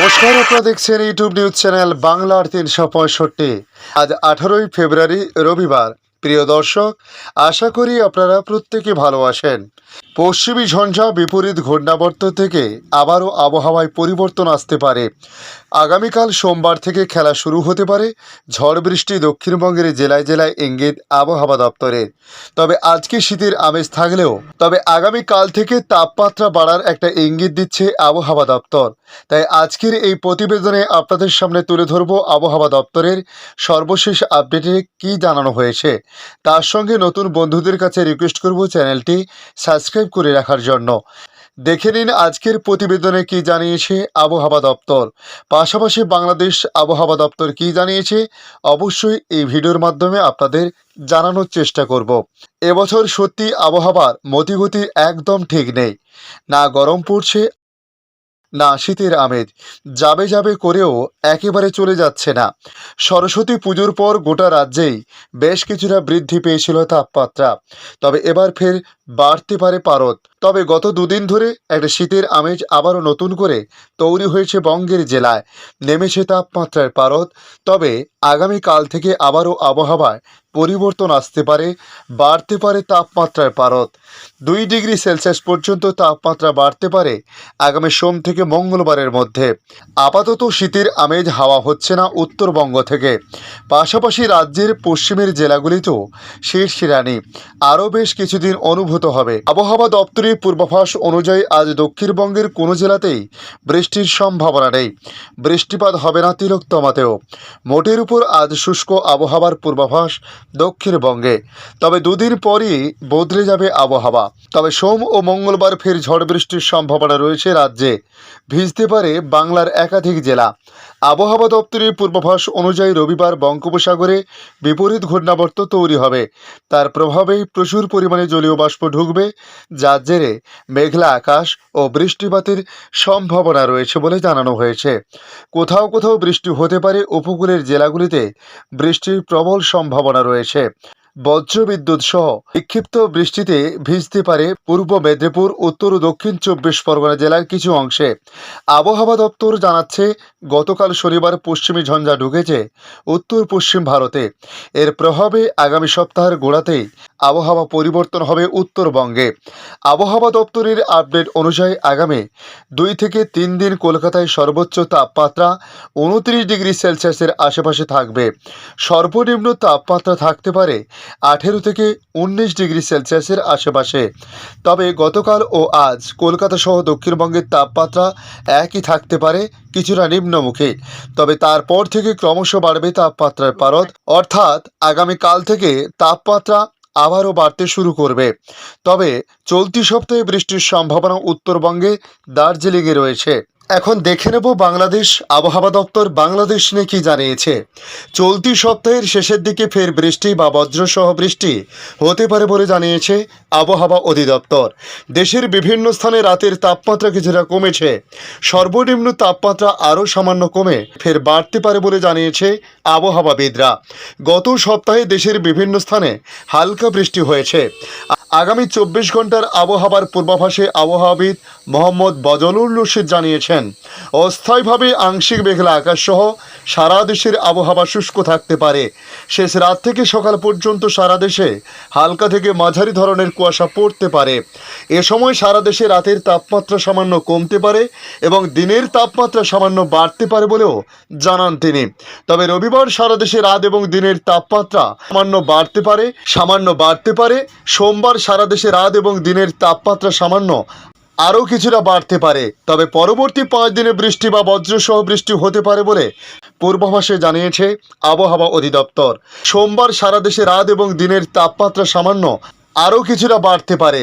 নমস্কার, আপনারা দেখছেন ইউটিউব নিউজ চ্যানেল বাংলার তিনশো পঁয়ষট্টি। আজ আঠারোই ফেব্রুয়ারি রবিবার। প্রিয় দর্শক, আশা করি আপনারা প্রত্যেকে ভালো আছেন। পশ্চিমী ঝঞ্ঝা, বিপরীত ঘূর্ণাবর্ত থেকে আবারও আবহাওয়ায় পরিবর্তন আসতে পারে। আগামীকাল সোমবার থেকে খেলা শুরু হতে পারে। ঝড় বৃষ্টি দক্ষিণবঙ্গের জেলায় জেলায় ইঙ্গিত আবহাওয়া দপ্তরের। তবে আজকে শীতের আমেজ থাকলেও, তবে আগামীকাল থেকে তাপমাত্রা বাড়ার একটা ইঙ্গিত দিচ্ছে আবহাওয়া দপ্তর। তাই আজকের এই প্রতিবেদনে আপনাদের সামনে তুলে ধরব আবহাওয়া দপ্তরের সর্বশেষ আপডেটে কী জানানো হয়েছে। তার সঙ্গে নতুন বন্ধুদের কাছে রিকোয়েস্ট করব চ্যানেলটি সাবস্ক্রাইব করে রাখার জন্য। দেখে নিন আজকের প্রতিবেদনে কি জানিয়েছে আবহাওয়া দপ্তর। পাশাপাশি বাংলাদেশ আবহাওয়া দপ্তর কি জানিয়েছে, অবশ্যই এই ভিডিওর মাধ্যমে আপনাদের জানানোর চেষ্টা করব। এবছর সত্যি আবহাওয়ার মতিগতি একদম ঠিক নেই। না গরম পড়ছে না, শীতের আমেজ। যাবে যাবে করেও একেবারে চলে যাচ্ছে না। সরস্বতী পুজোর পর গোটা রাজ্যেই বেশ কিছুটা বৃদ্ধি পেয়েছিল তাপমাত্রা। তবে এবার ফের বাড়তে পারে পারত তবে গত দুদিন ধরে একটা শীতের আমেজ আবারও নতুন করে তৈরি হয়েছে বঙ্গের জেলায়। নেমেছে তাপমাত্রার পারদ। তবে আগামীকাল থেকে আবারও আবহাওয়ায় পরিবর্তন আসতে পারে, বাড়তে পারে তাপমাত্রার পারদ। দুই ডিগ্রি সেলসিয়াস পর্যন্ত তাপমাত্রা বাড়তে পারে আগামী সোম থেকে মঙ্গলবারের মধ্যে। আপাতত শীতের আমেজ হাওয়া হচ্ছে না উত্তরবঙ্গ থেকে। পাশাপাশি রাজ্যের পশ্চিমের জেলাগুলিতেও শীর্ষিরানি আরও বেশ কিছুদিন অনুভূত হবে। আবহাওয়া দপ্তরের পূর্বাভাস অনুযায়ী আজ দক্ষিণবঙ্গের কোনো জেলাতেই বৃষ্টির সম্ভাবনা নেই। বৃষ্টিপাত হবে না তিলোত্তমাতেও মোটের উপর আজ শুষ্ক আবহাওয়ার পূর্বাভাস দক্ষিণবঙ্গে। তবে দুদিন পরই বদলে যাবে আবহাওয়া। তবে সোম ও মঙ্গলবার ফের ঝড় বৃষ্টির সম্ভাবনা রয়েছে রাজ্যে। ভিজতে পারে বাংলার একাধিক জেলা। আবহাওয়া দপ্তরের পূর্বাভাস অনুযায়ী রবিবার বঙ্গোপসাগরে বিপরীত ঘূর্ণাবর্ত তৈরি হবে। তার প্রভাবেই প্রচুর পরিমাণে জলীয় বাষ্প ঢুকবে, যার জেরে মেঘলা আকাশ ও বৃষ্টিপাতের সম্ভাবনা রয়েছে বলে জানানো হয়েছে। কোথাও কোথাও বৃষ্টি হতে পারে উপকূলের জেলাগুলিতে। বৃষ্টির প্রবল সম্ভাবনা রয়েছে। বজ্রবিদ্যুৎ সহ বিক্ষিপ্ত বৃষ্টিতে ভিজতে পারে পূর্ব মেদিনীপুর, উত্তর ও দক্ষিণ চব্বিশ পরগনা জেলার কিছু অংশে। আবহাওয়া দপ্তর জানাচ্ছে, গতকাল শনিবার পশ্চিমী ঝঞ্ঝা ঢুকেছে উত্তর পশ্চিম ভারতে। এর প্রভাবে আগামী সপ্তাহের গোড়াতেই আবহাওয়া পরিবর্তন হবে উত্তরবঙ্গে। আবহাওয়া দপ্তরের আপডেট অনুযায়ী আগামী দুই থেকে তিন দিন কলকাতায় সর্বোচ্চ তাপমাত্রা উনত্রিশ ডিগ্রি সেলসিয়াসের আশেপাশে থাকবে। সর্বনিম্ন তাপমাত্রা থাকতে পারে আঠেরো থেকে উনিশ ডিগ্রি সেলসিয়াসের আশেপাশে। তবে গতকাল ও আজ কলকাতা সহ দক্ষিণবঙ্গের তাপমাত্রা একই থাকতে পারে, কিছুটা নিম্নমুখী। তবে তারপর থেকে ক্রমশ বাড়বে তাপমাত্রার পারদ। অর্থাৎ আগামীকাল থেকে তাপমাত্রা আবারও বাড়তে শুরু করবে। তবে চলতি সপ্তাহে বৃষ্টির সম্ভাবনা উত্তরবঙ্গে দার্জিলিংয়ে রয়েছে। এখন দেখে নেব বাংলাদেশ আবহাওয়া দপ্তর বাংলাদেশ নিয়ে কি জানিয়েছে। চলতি সপ্তাহের শেষের দিকে ফের বৃষ্টি বা বজ্রসহ বৃষ্টি হতে পারে বলে জানিয়েছে আবহাওয়া অধিদপ্তর। দেশের বিভিন্ন স্থানে রাতের তাপমাত্রা কিছুটা কমেছে। সর্বনিম্ন তাপমাত্রা আরও সামান্য কমে ফের বাড়তে পারে বলে জানিয়েছে আবহাওয়াবিদরা। গত সপ্তাহে দেশের বিভিন্ন স্থানে হালকা বৃষ্টি হয়েছে। আগামী চব্বিশ ঘণ্টার আবহাওয়ার পূর্বাভাসে আবহাওয়াবিদ মোহাম্মদ বজলুর রশিদ জানিয়েছেন, অস্থায়ীভাবে আংশিক মেঘলা আকাশ সহ সারা দেশের আবহাওয়া শুষ্ক থাকতে পারে। শেষ রাত থেকে সকাল পর্যন্ত সারা দেশে হালকা থেকে মাঝারি ধরনের কুয়াশা পড়তে পারে। এ সময় সারা দেশে রাতের তাপমাত্রা সামান্য কমতে পারে এবং দিনের তাপমাত্রা সামান্য বাড়তে পারে বলেও জানান তিনি। তবে রবিবার সারা দেশে রাত এবং দিনের তাপমাত্রা সামান্য বাড়তে পারে, সামান্য বাড়তে পারে। সোমবার সারা দেশে রাত এবং দিনের তাপমাত্রা সামান্য আরও কিছুটা বাড়তে পারে। তবে পরবর্তী পাঁচ দিনে বৃষ্টি বা বজ্রসহ বৃষ্টি হতে পারে বলে পূর্বাভাসে জানিয়েছে আবহাওয়া অধিদপ্তর। সোমবার সারা দেশে রাত এবং দিনের তাপমাত্রা সামান্য আরও কিছুটা বাড়তে পারে।